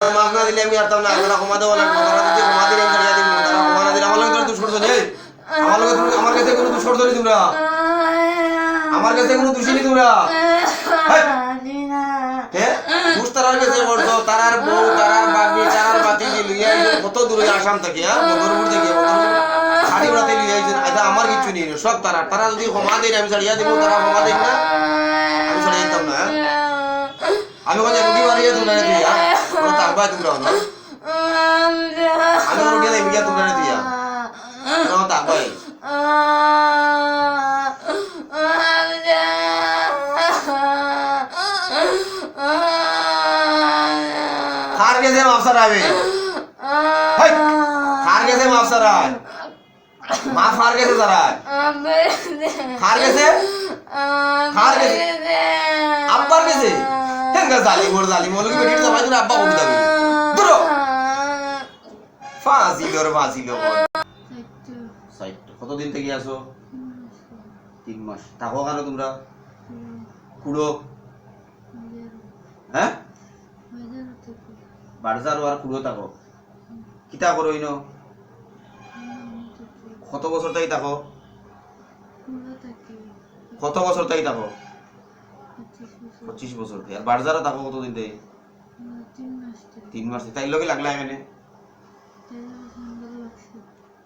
মাছ না দিলে আমি না যদি কমা দিলে আমি ছাড়িয়ে দিব কমা না দিলে আমার লগে আমার লগে আমার কাছে কোনো ধরে তোমরা আমার কাছে কোনো দোষী নেই তোমরা কাছে করছ বউ বাতি লইয়া কত দূরে আসাম থেকে হ্যাঁ থেকে শাড়ি এটা আমার কিচ্ছু নেই সব তারা তারা যদি ক্ষমা দেয় আমি ছাড়িয়া দিব তারা ক্ষমা দেয় না আমি ছাড়িয়ে দিতাম না? আমি কোথায় রুটি বাড়িয়ে তোমরা তুই হ্যাঁ তাকবা খার গেছে মাফসার আবে হাই খার গেছে মাফসার আয় মা ফার গেছে তারা খার গেছে খার গেছে আব্বার গেছে হেঙ্গা জালি মোর জালি, মোর লগে বেটির সবাই আব্বা কবি দাবি। দূর ফাঁসিল রে ফাঁসিল কতদিন থেকে আসো তিন মাস। থাকো কেন তোমরা? কুড়ো। হ্যাঁ? বাড়িজারও আর কুড়ো থাকো। কিতা করো ইনো? কত বছর তাই থাকো? কত বছর তাই থাকো? পঁচিশ বছর আর বাড়িজারও থাকো কতদিন থেকে তিন মাস তাই লগে লাগলা এখানে?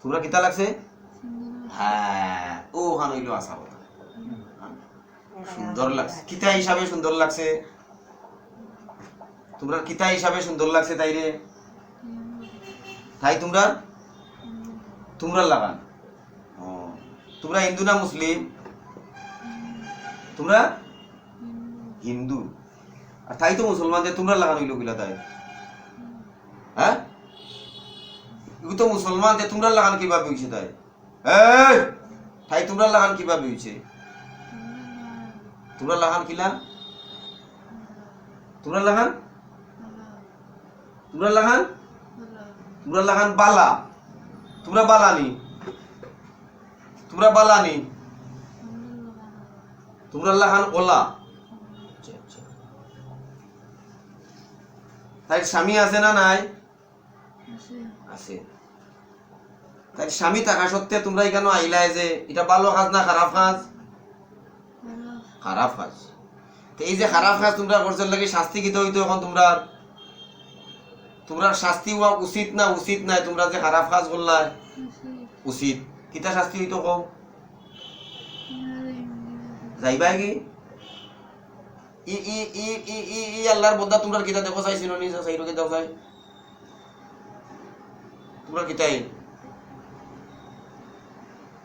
তোমরা কিতা লাগছে? হ্যাঁ ও ওখান হইল আসা কথা। সুন্দর লাগছে। কিতা হিসাবে সুন্দর লাগছে? তোমরা কিতা হিসাবে সুন্দর লাগছে তাই রে তাই তোমরা? তোমরা লাগান। ও তোমরা হিন্দু না মুসলিম? তোমরা? হিন্দু। আর তাই তো মুসলমানদের তোমরা লাগানো হইল গিলা তাই। হ্যাঁ? এগুলো তো মুসলমানদের তোমরা লাগান কীভাবে হইছে তাই? এই! তাই তোমরা লাগান কীভাবে হইছে? তোমরা লাগান কিলা? তোমরা লাগান? তোমরা লাগান? তোমরা লাগান বালা। তোমরা বালানি। তোমরা বালানি। তোমরা লাগান ওলা। তাই স্বামী আছে না নাই? আছে। তাই স্বামী থাকা সত্ত্বে তোমরা এখানে আইলাই যে এটা ভালো কাজ না খারাপ কাজ? খারাপ কাজ। তো এই যে খারাপ কাজ তোমরা করছ লাগে শাস্তি কিতে হইতো এখন তোমরা তোমরা শাস্তি হওয়া উচিত না উচিত নাই তোমরা যে খারাপ কাজ করলা উচিত। কিতা শাস্তি হইতো কও? যাইবা কি? ই ই ই ই ই ই, আল্লাহর বন্দা তোমরা কিতা দেখো চাইছিল নি চাইরো কিতা চাই। তোমরা কিতাই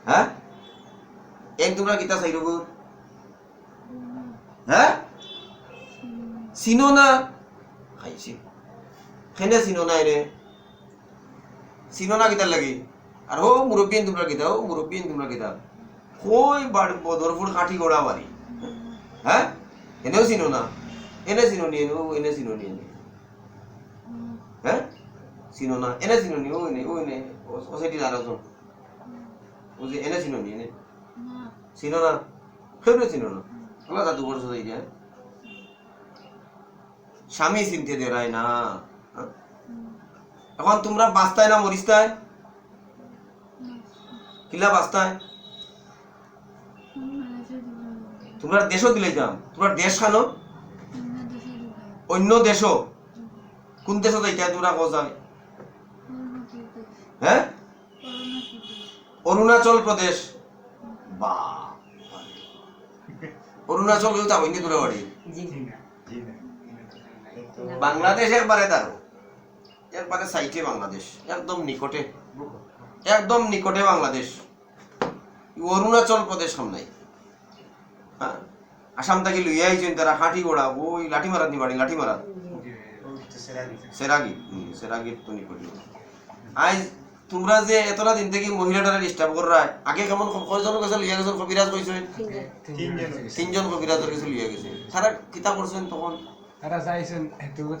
হ্যাঁ? এক তোমরা কিতা চাইরো গো হ্যাঁ? চিনো না? খাইছি খেনে চিনো না এনে? চিনো না কিতার লাগি? আর হো মুরব্বিন তোমরা কিতা ও মুরব্বিন তোমরা কিতা কই বাড়ি বদরপুর কাঠি গোড়া বাড়ি হ্যাঁ? এনেও চিনো না এনে চিনো নি এনে ও এনে চিনো নি হ্যাঁ চিনো না এনে চিনো নি ও এনে ও এনে ও সেটি আলোচন ও যে এনে চিনো নি চিনো না কেউ চিনো না ওলা জাদু করছ যে স্বামী চিনতে দেরাই না? এখন তোমরা বাস্তায় না মরিস্তায় কিলা বাস্তায় তোমরা দেশও দিলে যাম তোমরা দেশ খানো। অন্য দেশও। কোন এতিয়া তোমরা কো যায় হ্যাঁ অরুণাচল প্রদেশ বা। অরুণাচল কেউ তা হইনি তোরা বাড়ি বাংলাদেশ একবারে দাঁড়ো একবারে সাইটে বাংলাদেশ। একদম নিকটে। একদম নিকটে বাংলাদেশ। অরুণাচল প্রদেশ সামনে হ্যাঁ। আসাম থেকে লইয়া আইছেন তারা হাঁটি গোড়া ওই লাঠি মারাত নি লাঠি মারাত সেরাগি হুম, সেরাগির তো নিকটে আজ তোমরা যে এতটা দিন থেকে মহিলাটারে ডিস্টার্ব করা আগে কেমন কয়জন কাছে লিয়া গেছেন? কবিরাজ কইছেন তিনজন কবিরাজের কাছে লিয়া গেছে। তারা কিতা করছেন তখন? তারা চাইছেন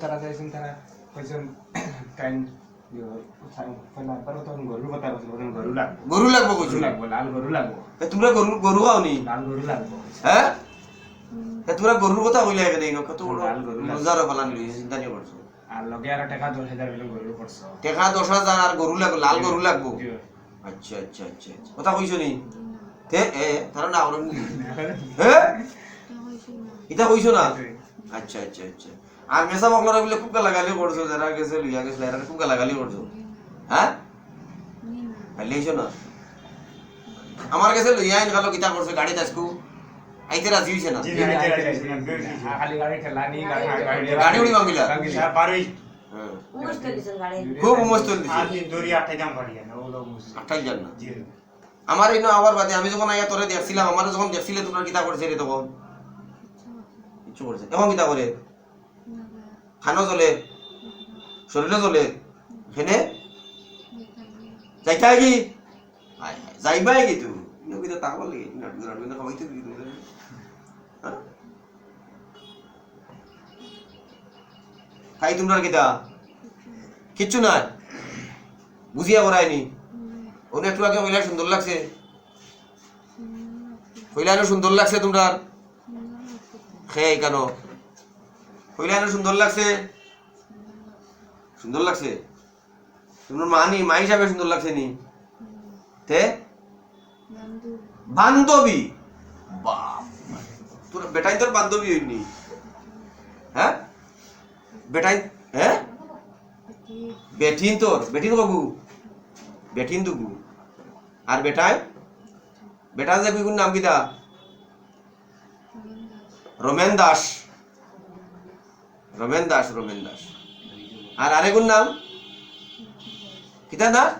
তারা চাইছেন তারা কইছেন কাইন গরু লাগবো গরু লাগবো লাল গরু লাগবো তোমরা গরু গরু খাওনি লাল গরু লাগবো হ্যাঁ তোমরা গরুর কথা কইলে এখানে ইনো কত বড়। রোজার বালান লই চিন্তা নিয়ে করছ আর লগে আর টাকা দশ হাজার হলে গরু করছ টেকা দশ হাজার আর গরু লাগবো লাল গরু লাগবো। আচ্ছা আচ্ছা আচ্ছা আচ্ছা। কথা কইছো নি তে এ তারা না ওরম নি হ্যাঁ ইটা কইছো না আচ্ছা আচ্ছা আচ্ছা আর মেসা বকলরা বলে খুব গালাগালি করছ যারা গেছে লইয়া গেছিল এরা খুব গালাগালি করছ হ্যাঁ না আমার কাছে লইয়া আইন খালো কিতা করছে গাড়ি দাসকু আইতে রাজি হইছে না গাড়ি উড়ি। পারই হ্যাঁ। মুশকিল খুব মুসি আঠাই না আমার এই আবার বাদে আমি যখন আইয়া তোরে দেখছিলাম আমার যখন দেখছিলে তোমরা কিতা করছে রে তখন কিছু করছে এখন কিতা করে খানো চলে শরীরে চলে হেনে যাইতা কি? যাইবাই কি তাকবার লাগে নাটক নাটক না খাওয়াইতে? খাই তোমরা কিতা কিচ্ছু নাই। বুঝিয়া করায়নি ওনে একটু আগে কইলা সুন্দর লাগছে? কইলানো সুন্দর লাগছে তোমরা খেয়ে কেন কইলানো সুন্দর লাগছে? সুন্দর লাগছে? তোমার মা নি মা হিসাবে সুন্দর লাগছে নি? তে? বান্ধবী? বাপ তোর বেটাই তোর বান্ধবী হইনি। হ্যাঁ? বেটাই হ্যাঁ? বেঠিন তোর, বেঠিন বাবু। বেঠিন দুগু আর বেটাই? বেটা কুকুর নাম কিতা? রমেন দাস। রমেন দাস রমেন দাস আর আরেকুর নাম? কিতা দাস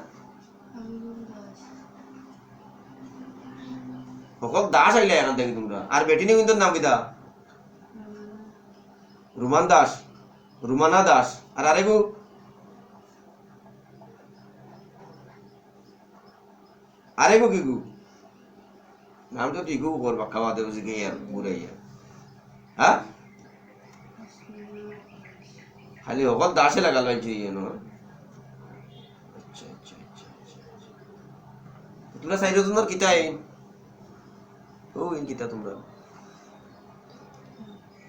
সকল দাস আইলে এখন দেখি তোমরা। আর বেটিনি কিন্তু নাম কিতা? রুমান দাস, রুমানা দাস। আর আরেকু? আরেকু কি গু নাম তো টিকু করবা খাওয়া দেবো শিখে আর ঘুরে হ্যাঁ খালি সকল দাসে লাগাল ন আচ্ছা আচ্ছা আচ্ছা। তোমরা সাইডে তোমার কিতা আইন ও ইন কিতা তোমরা।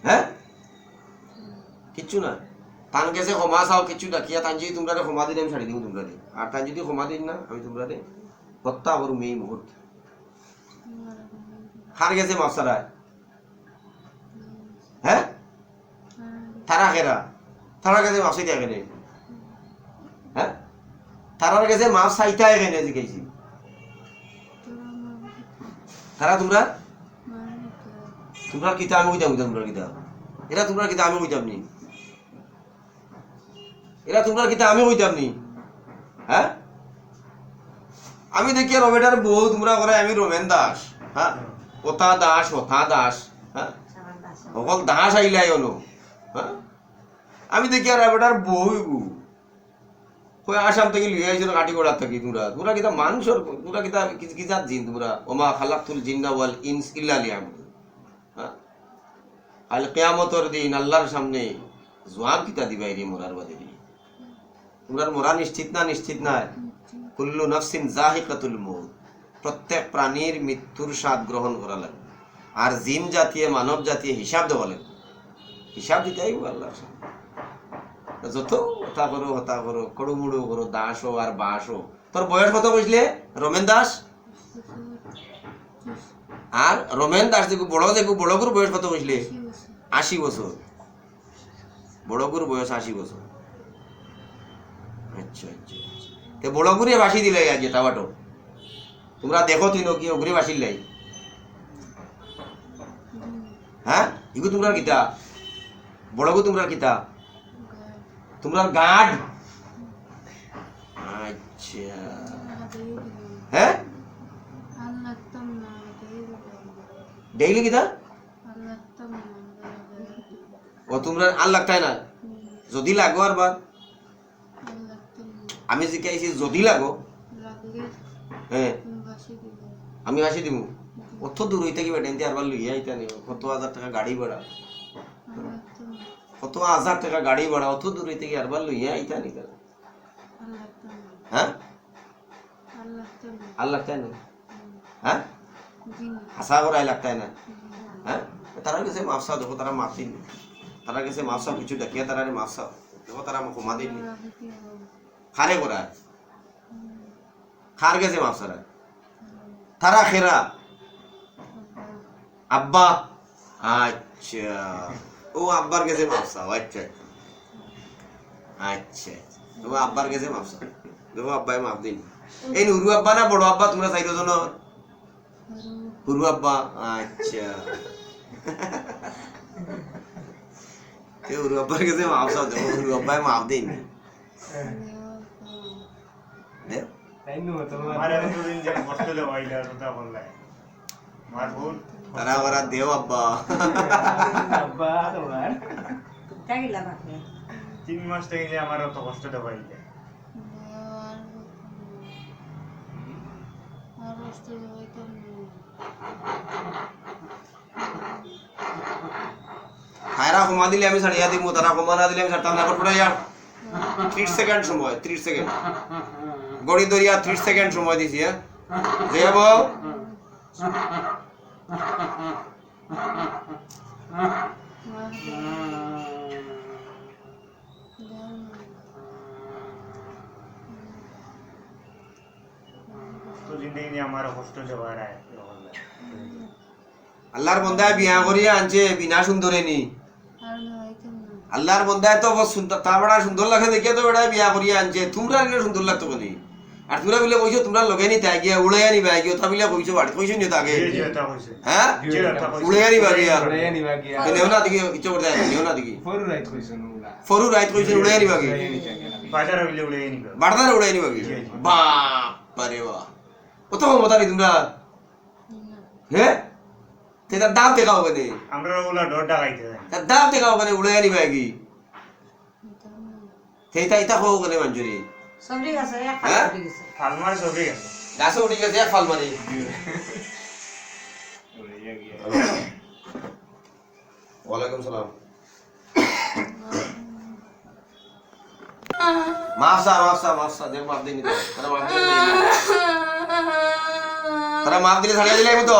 হ্যাঁ? কিচ্ছু না। তান গেছে ক্ষমা চাও কিচ্ছু ডাকিয়া তান যদি তোমরা ক্ষমা দিলে আমি ছাড়ি দিব তোমরা আর তান যদি ক্ষমা দিন না আমি তোমরা হত্যা করুম এই মুহূর্তে। হার গেছে মাফসারায় হ্যাঁ? তারা খেরা। তারা কাছে মাফ চাইতে এখানে হ্যাঁ? তারার কাছে মাফ চাইতে এখানে জিজ্ঞাসি তারা তোমরা? তোমরা কিতা আমি কইতাম তোমরা কিতা এরা তোমরা কিতা আমি কইতাম নি এরা তোমরা কিতা আমি কইতাম নি হ্যাঁ? আমি দেখি রবেটার বউ তোমরা করে আমি রমেন দাস। হ্যাঁ? ওতা দাস ওথা দাস। হ্যাঁ? অকল দাস আইলাই হলো। হ্যাঁ? আমি দেখি আর এবার বউ কই আসাম থেকে লিয়ে আইছিল কাটি গোড়া থাকি তোমরা তোমরা কিতা মানুষের তোমরা কিতা কিতা জিন তোমরা? ওমা খালাকুল জিন্না ওয়াল ইনস ইল্লা লিয়াবুদুন। হ্যাঁ? আল কিয়ামতের দিন আল্লাহর সামনে জবাব কিতা দিবাই রে মরার বাদে রে তোমরা মরা নিশ্চিত না নিশ্চিত না কুল্লু নফসিন জাহিকাতুল মৌত প্রত্যেক প্রাণীর মৃত্যুর স্বাদ গ্রহণ করা লাগবে। আর জিন জাতীয়, মানব জাতীয় হিসাব দেওয়া লাগবে। হিসাব দিতে আল্লাহর সামনে। যত হতা করো হতা করো কড়ুমুড়ু করো দাস হো আর বাস। হো তোর বয়স কত কইছিলে রমেন দাস? আর রমেন দাস দেখো বড় দেখো বড় গুরু বয়স কত কইছিলে আশি বছর বড় গুরু বয়স আশি বছর আচ্ছা আচ্ছা আচ্ছা। তে বড় গুরে বাসি দিলে আজ যেটা বাটো তোমরা দেখো তুই কি ওগুরে বাসির লাই হ্যাঁ ইগু তোমরা কিতা? বড় গু তোমরা কিতা? তোমরা গার্ড আচ্ছা। হ্যাঁ? ডেইলি কিতা ও, তোমরা আর লাগতাই না? যদি লাগো আর আমি শিখাইছি, যদি লাগো। হ্যাঁ। আমি আসি দিমু অত দূর হইতে কি বেটেন আর লইয়া আইতা নি কত হাজার টাকা গাড়ি ভাড়া। কত হাজার টাকা গাড়ি ভাড়া অত দূর হইতে কি আর বার লইয়া আইতা নি কেন? হ্যাঁ আর লাগতাই না হ্যাঁ হাসা করাই লাগতাই না হ্যাঁ তারা গেছে মাফসা দেখো তারা মাফি তারা গেছে মাফসা কিছু দেখিয়া তারা মাফসা দেখো তারা আমাকে ক্ষমা দিননি খারে করা খার গেছে মাফসারা তারা খেরা আব্বা আচ্ছা ও আব্বার গেছে মাফসা আচ্ছা আচ্ছা ও আব্বার গেছে মাফসা দেখো আব্বাই মাফ দিন এই নুরু আব্বা না বড় আব্বা তোমরা চাইরো জন হুরু আব্বা আচ্ছা। হুরু আব্বার গেছে মাফসা দেখো হুরু আব্বাই মাফ দিন তাই নো তোমার আমার এতদিন যে কষ্ট দেওয়া এটা কথা বললে। আমার ভুল। তারা আবার দেও আব্বা আব্বা তোমার তিন মাস থেকে আমার অত কষ্ট দেওয়া এটা খায়রা কমা দিলে আমি ছাড়িয়া দিব তারা কমা না দিলে আমি ছাড়তাম না এখন ইয়ার ত্রিশ সেকেন্ড সময় ত্রিশ সেকেন্ড গড়ি দরিয়া ত্রিশ সেকেন্ড সময় দিছি হ্যাঁ যে আল্লাহর বন্দায় বিয়া করিয়া আনছে, বিনা সুন্দরে নি। আল্লাহর বন্দায় তো বহুত সুন্দর লাগে দেখে তো বেড়া বিয়া করিয়া আনছে তোমরা সুন্দর লাগতো কোনি। আর তোমরা বিলে কইছো তোমরা লগে নি তাই গিয়া উড়ে আনিবা গিয়া তা বিলে কইছো বাড়ি কইছো নি তাকে? হ্যাঁ যে এটা হয়েছে উড়ে আনিবা গিয়া। ওরে নিবা গিয়া। নেও না দিকে ইচ্ছা করতে নেও না দিকে ফোর রাইট কইছো নুলা ফরু রাইত কইছো উড়ে আনিবা গিয়া। বাজার হইলে উড়ে নিবে বাড়দার উড়ে আনিবা। গিয়া। বাপ রে বাপ। কত মমতা নি তোমরা? হ্যাঁ তেটা দাম দেখাও কেনে আমরা ওগুলা ডর ডাকাইতে তার দাম দেখাও কেনে উড়ে আনিবা কি সেইটা ইটা খাও কেনে মঞ্জুরি হ্যাঁ ফালমার সবই গেছে। গাছে। উঠে গেছে এক ফাল মারি ওয়ালাইকুম সালাম মাফসা মাফসা মাফসা দেখ মাফ দিনি তারা মাফ দিলে তারা মাফ দিলে ছাড়িয়ে দিলে আমি তো।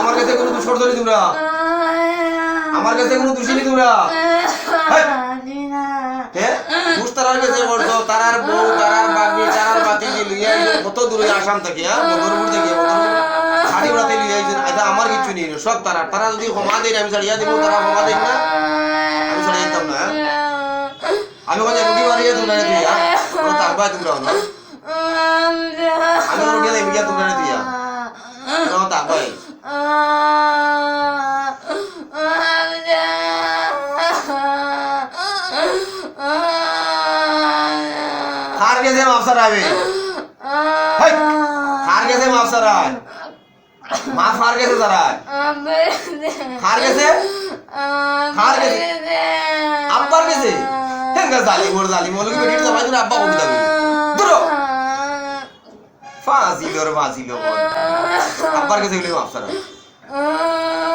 আমার কাছে কোনো দুষ্কর ধরি তোমরা। আমার কাছে কোনো দোষী নেই তোমরা। হ্যাঁ দুষ তারার কাছে করছ তারার তারার বাগনি তারার বাতি কত দূরে আসাম থেকে হ্যাঁ? মদরপুর থেকে শাড়ি উড়াতে লিয়ে আমার কিছু নেই সব তারা তারা যদি ক্ষমা দেয় আমি ছাড়িয়ে দিব, তারা ক্ষমা দেয় না। আমি ছাড়িয়ে দিতাম হ্যাঁ? আমি রুটি মারিয়ে তোমরা আমি রুটি দেই বিয়া তোমরা তুই হ্যাঁ তাকবা খার গেছে মাফসার আবে হেই খার গেছে মাফসার আয় মা ফার গেছে তারা খার গেছে খার গেছে আব্বার গেছে জালি মোর জালি মোর বেটি জামাই তোর আব্বা কবি দাবি লোর ফাঁসি লোর আব্বার গেছে বলে মাফসার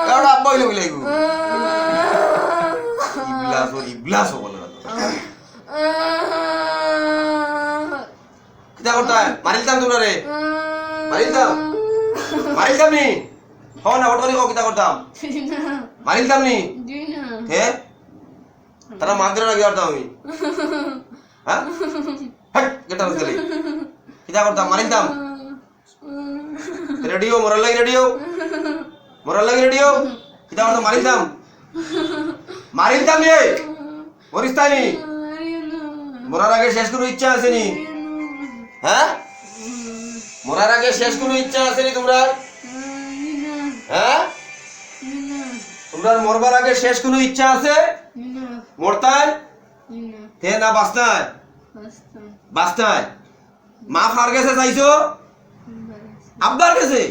এওড়া আব্বা হইলে বলে ইবলাস ওর ইবলাস বলে না কিতা করতা মারিলতাম তোমরা রে। মারিলতাম মারিলতাম নি। হও না ওট করে কও কিতা করতাম। মারিলতাম তারা দিলে নাকি আমি। হ্যাঁ? হাট গেলে কিতা করতাম মারিলতাম রেডিও মরার লাগি রেডিও মরার লাগি রেডিও কিতা করতাম মারিলতাম মারিলতাম নি মরিস্তানি মরার আগে শেষ কোনো ইচ্ছা আসেনি হ্যাঁ মরার আগে শেষ কোনো ইচ্ছা আসেনি তোমরা হ্যাঁ তোমরা মরবার আগে শেষ কোনো ইচ্ছা আছে মরতায় তে না বাঁচতায় বাঁচতায় মা ফার গেছে চাইছো? আব্বার কাছে।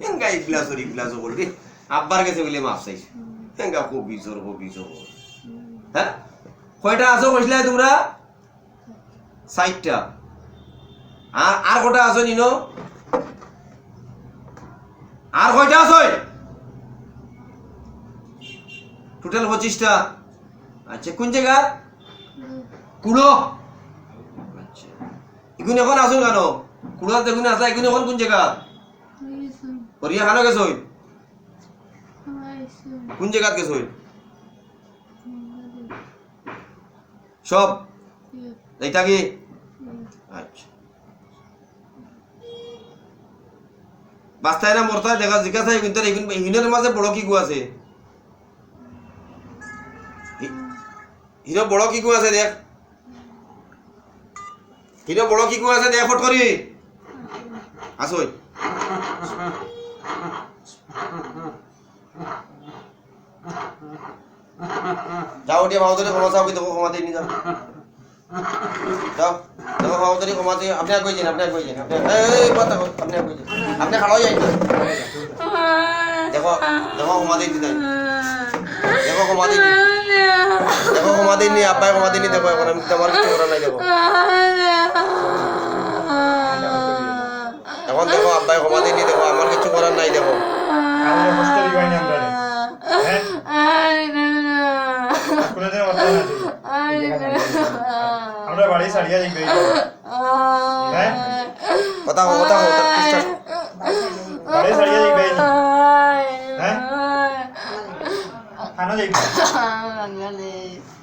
হেঙ্গা ইগলাস ওর ইগলাস বল রে আব্বার কাছে বলে মাপ চাইছে। হেঙ্গা কবি চোর কবি চোর। হ্যাঁ? কয়টা আছো কইছিলে তোমরা? ষাটটা আর আর কটা আছো নিনো? আর কয়টা আছো? টোটাল পঁচিশটা। আচ্ছা কোন জায়গা কুড়ো এগুন এখন আসুন কেন কুড়ার দেখুন এখন কোন জায়গা হরিয়া খানো গেছই কোন জায়গাত গেছই সব যাইতা কি? আচ্ছা। বাস্তায় না মরতায় দেখা জিজ্ঞাসা কিন্তু হিনের মাঝে বড় কি গু আছে। হি- হিনো বড় কি গু আছে দেখ। হিনো বড় কি আছে দেখ ফট করি আসই যাও দিয়ে ভাও ধরে ক্ষমা চাও দেখো ক্ষমা দিয়ে নি যাও যাও দেখো ভাও ধরে ক্ষমা দিয়ে আপনি আর কইছেন আপনি আর কইছেন আপনি এই কথা আপনি আর কইছেন আপনি খাড়াও যাই দেখো দেখো ক্ষমা দিয়ে দেখো ক্ষমা দিয়ে দেখো ক্ষমা নি আব্বাই ক্ষমা নি দেখো এখন আমি তোমার কিছু করার নাই দেখো। এখন দেখো আব্বাই ক্ষমা নি দেখো আমার কিছু করার নাই দেখো। আমরা হ্যাঁ? বাড়ি সারিয়া হ্যাঁ? কথা কও কথা কথা বাড়ি সারিয়া দেখবে হ্যাঁ? খানো দেখবে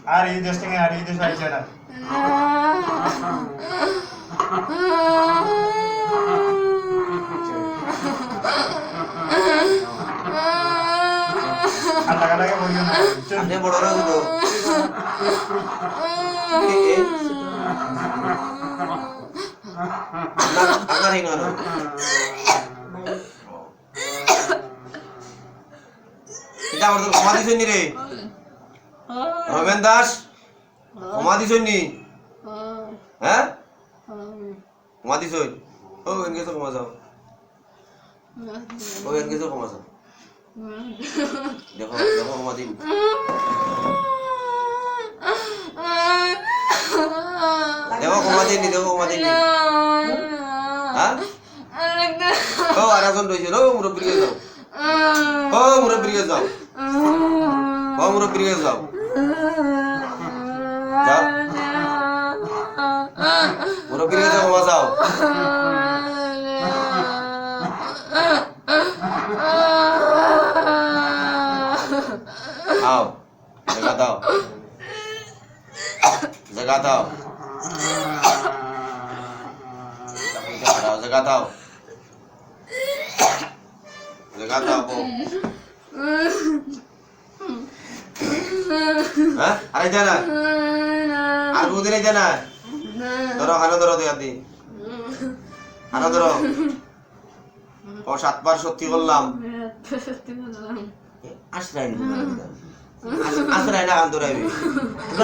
আর এই দেশ থেকে আর এই দেশ আইছে না আর লাগা লাগে বলিও না চল আপনি বড় না শুধু আপনার এই নয় এটা আমার তো ক্ষমা দিছনি রে রমেন দাস ক্ষমা দিছনি হ্যাঁ। ক্ষমা দিছই ও এনকে তো ক্ষমা যাও ও এনকে তো ক্ষমা যাও দেখো দেখো দিন দেখো ক্ষমা দিন দেখো ক্ষমা দিন হ্যাঁ? ও আর একজন রয়েছে। ও মুরব্বীর যাও। ও মুরব্বীর যাও। ও মুরব্বীর যাও। যাও মুরব্বীর কাছে ক্ষমা যাও आओ जगह दाओ जगह दाओ जगह दाओ जगह दाओ बो হ্যাঁ? জানা আর এই জানা ধরো, হানো ধরো হানো ধরো। ও সাতবার সত্যি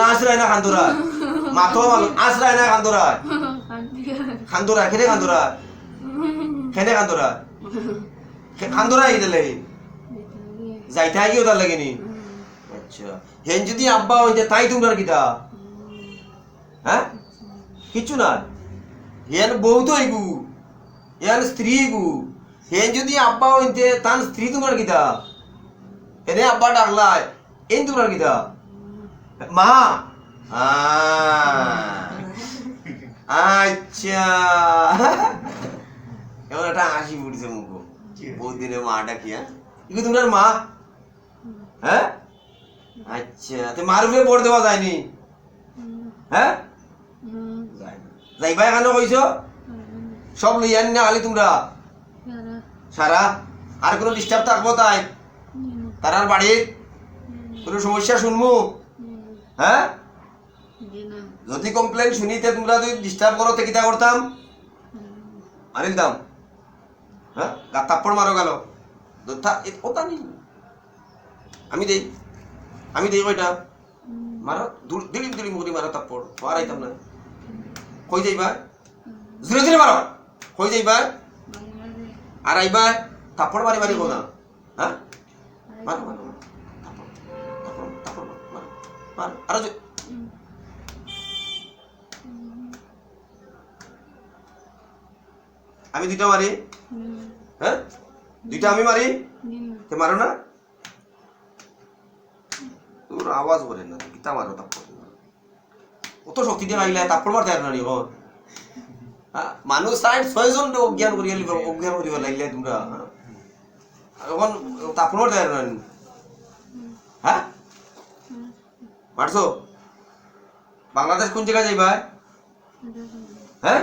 আশ্রয় না কান্দুরা না কান্দুরা কান্দুরা যাইতে গিয়ে ওটার লাগেনি আচ্ছা। হেন যদি আব্বা হইতে তাই তোমরা কিতা? হ্যাঁ? কিচ্ছু না হেন বউ তো এগু হেন স্ত্রী এগু। হেন যদি আব্বা হইতে তান স্ত্রী তোমরা কিতা? এনে আব্বা ডাকলাই এই তোমরা কিতা? মা! আচ্ছা। এমন একটা হাসি ফুটছে মুখ। বহুত দিনে মা ডাকি হ্যাঁ? ইগো তোমার মা? হ্যাঁ? আচ্ছা তো মার উপরে দেওয়া যায়নি? হ্যাঁ? যাইবা এখানে কইছো? সব লই আনি না খালি তোমরা? সারা। আর কোনো ডিস্টার্ব থাকব তাই? তারার বাড়ির কোনো সমস্যা শুনমু? হ্যাঁ? যদি কমপ্লেন শুনিতে তোমরা যদি ডিস্টার্ব করো কিতা করতাম? আনিল দাম। হ্যাঁ? গা তাপ্পড় মারো গেল। ওটা নেই আমি দেই। আমি দেই কয়টা? মারো দিলিম দিলিম করে মারো তাপ্পড় মারাইতাম না। কই যাইবা? জোরে জোরে মারো। কই যাইবা? আর আইবা? থাপ্পড় মারি মারি কোনা হ্যাঁ? মার মার আরও আমি দুইটা মারি। হ্যাঁ? দুইটা আমি মারি? তে মারো না? তোর আওয়াজ বলে না মারো অত শক্তি দিয়ে মারিলে মানুষ ষাট ছয়জন অজ্ঞান লিব অজ্ঞান লাগিলে তোমরা? এখন হ্যাঁ বাংলাদেশ কোন জায়গায় যাইবা? হ্যাঁ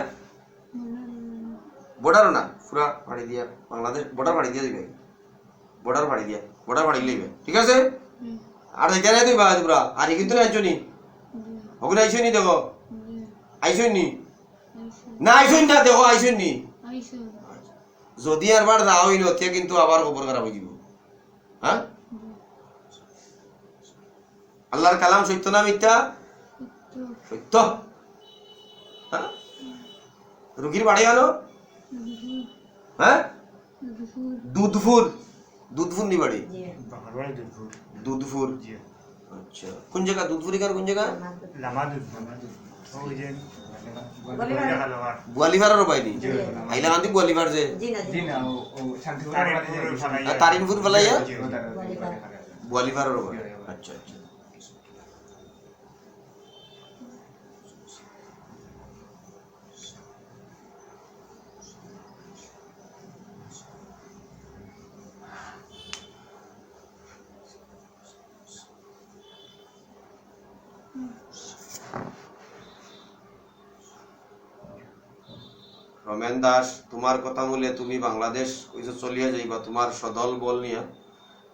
বর্ডারও না পুরা ফাড়ি দিয়া, বাংলাদেশ বর্ডার ফাড়ি দিয়া দিবে বর্ডার ফাড়ি দিয়া বর্ডার ফাড়ি লইবে ঠিক আছে? আর নাই তুই বা তোমরা আর কিন্তু আইছো নি ওগুলো আইছো নি দেখো। আইছো নি? না আইছো না দেখো আইছো নি। যদি আর বার না হইল তে কিন্তু আবার খবর খারাপ হয়ে যাব হ্যাঁ? আল্লাহর কালাম সত্য না মিথ্যা? সত্য। হ্যাঁ? রুগীর বাড়ি গেল হ্যাঁ? দুধফুর দুধফুর নি বাড়ি? দুধপুর আচ্ছা। কোন জায়গা? দুধপুরি কার কোন জায়গা? গোয়ালিপাড়ারও পাইনি? আইলা গান্ধী গোয়ালিপাড় যে? জি না ও ও তারিনপুর। গোয়ালিপাড়ারও পাই আচ্ছা আচ্ছা রমেন দাস তোমার কথা বলে তুমি বাংলাদেশ ওই যে চলিয়া যাইবা, তোমার সদল বল নিয়া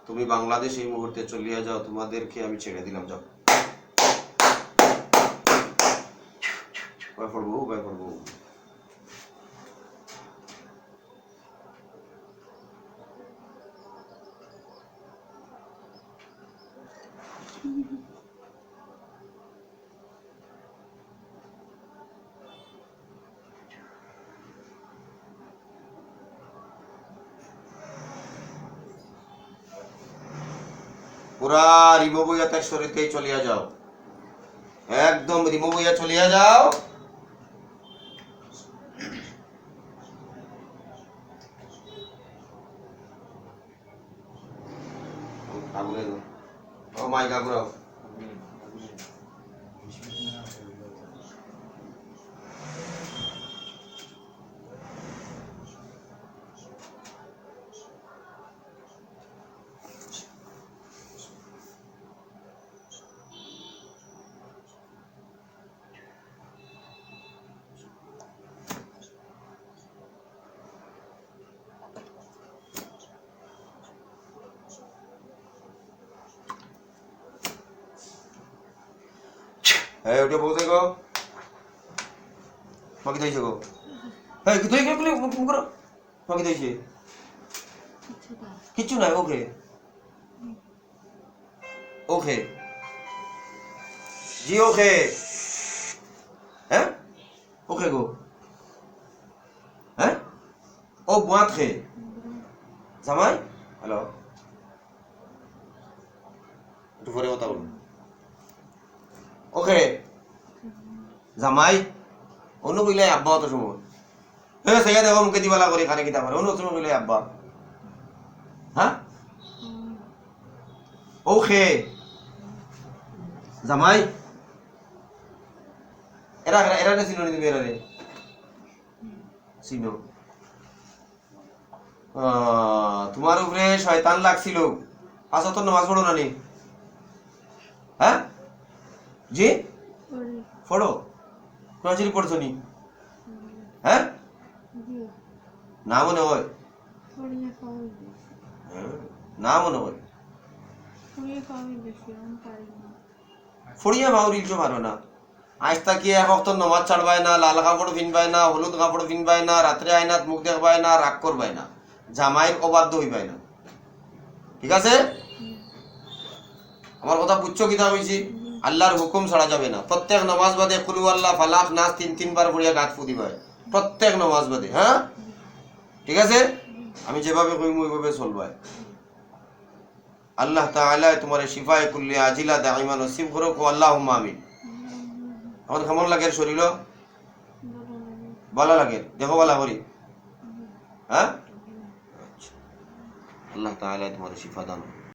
তুমি বাংলাদেশ এই মুহূর্তে চলিয়া যাও, তোমাদেরকে আমি ছেড়ে দিলাম, যাও। ভয় করব, ভয় পড়ব পুরা রিমো তার শরীর থেকে চলিয়া যাও। একদম রিমো বইয়া চলিয়া যাও। হ্যাঁ ওটা বলতে গো। মাকে দিয়েছে গো? কি তুই কি মুখ করো মাকে দিয়েছে কিচ্ছু নাই ওকে ওকে জি ওকে হ্যাঁ? ওকে গো। হ্যাঁ? ও বুয়াত খে জামাই? হ্যালো। একটু পরে কথা বলুন। ওকে জামাই অনু কইলে আব্বা অত সময় হ্যাঁ সেয়া দেখো মুখে দিবালা খানে কিতা অনু সময় কইলে আব্বা হ্যাঁ ওকে জামাই এরা এরা এরা চিনো নি তুমি এরা রে চিনো তোমার উপরে শয়তান লাগছিল। পাঁচ অত নামাজ পড়ো না নি। হ্যাঁ? জি? পড়ো। কোরআন পড়ছো নি? হ্যাঁ? না মনে হয়। হ্যাঁ, না মনে হয়। ফড়িয়া মাউরিল তো পারো না। আজ তাকি এক অক্ত নমাজ ছাড়বাই না লাল কাপড় পিনবাই না হলুদ কাপড় পিনবাই না রাত্রে আয়নাত মুখ দেখবাই না রাগ করবাই না। জামাইয়ের অবাধ্য হইবাই না। ঠিক আছে? আমার কথা বুঝছ কিতা হয়েছি আল্লাহর হুকুম ছাড়া যাবে না। প্রত্যেক নামাজ বাদে কুলু আল্লাহ ফালাক নাচ তিন, তিনবার পড়িয়া গাছ ফুদিবাই প্রত্যেক নামাজ বাদে হ্যাঁ? ঠিক আছে? আমি যেভাবে কইম, ওইভাবে চলবাই আল্লাহ তাআলা তোমার শিফায়ে কুল্লি আজিলা দাইমা নসিব করো কো আল্লাহুম্মা আমিন। আমার কেমন লাগে শরীর ভালো লাগে। দেখো ভালো করি। হ্যাঁ? আচ্ছা। আল্লাহ তাআলা তোমার শিফা দান।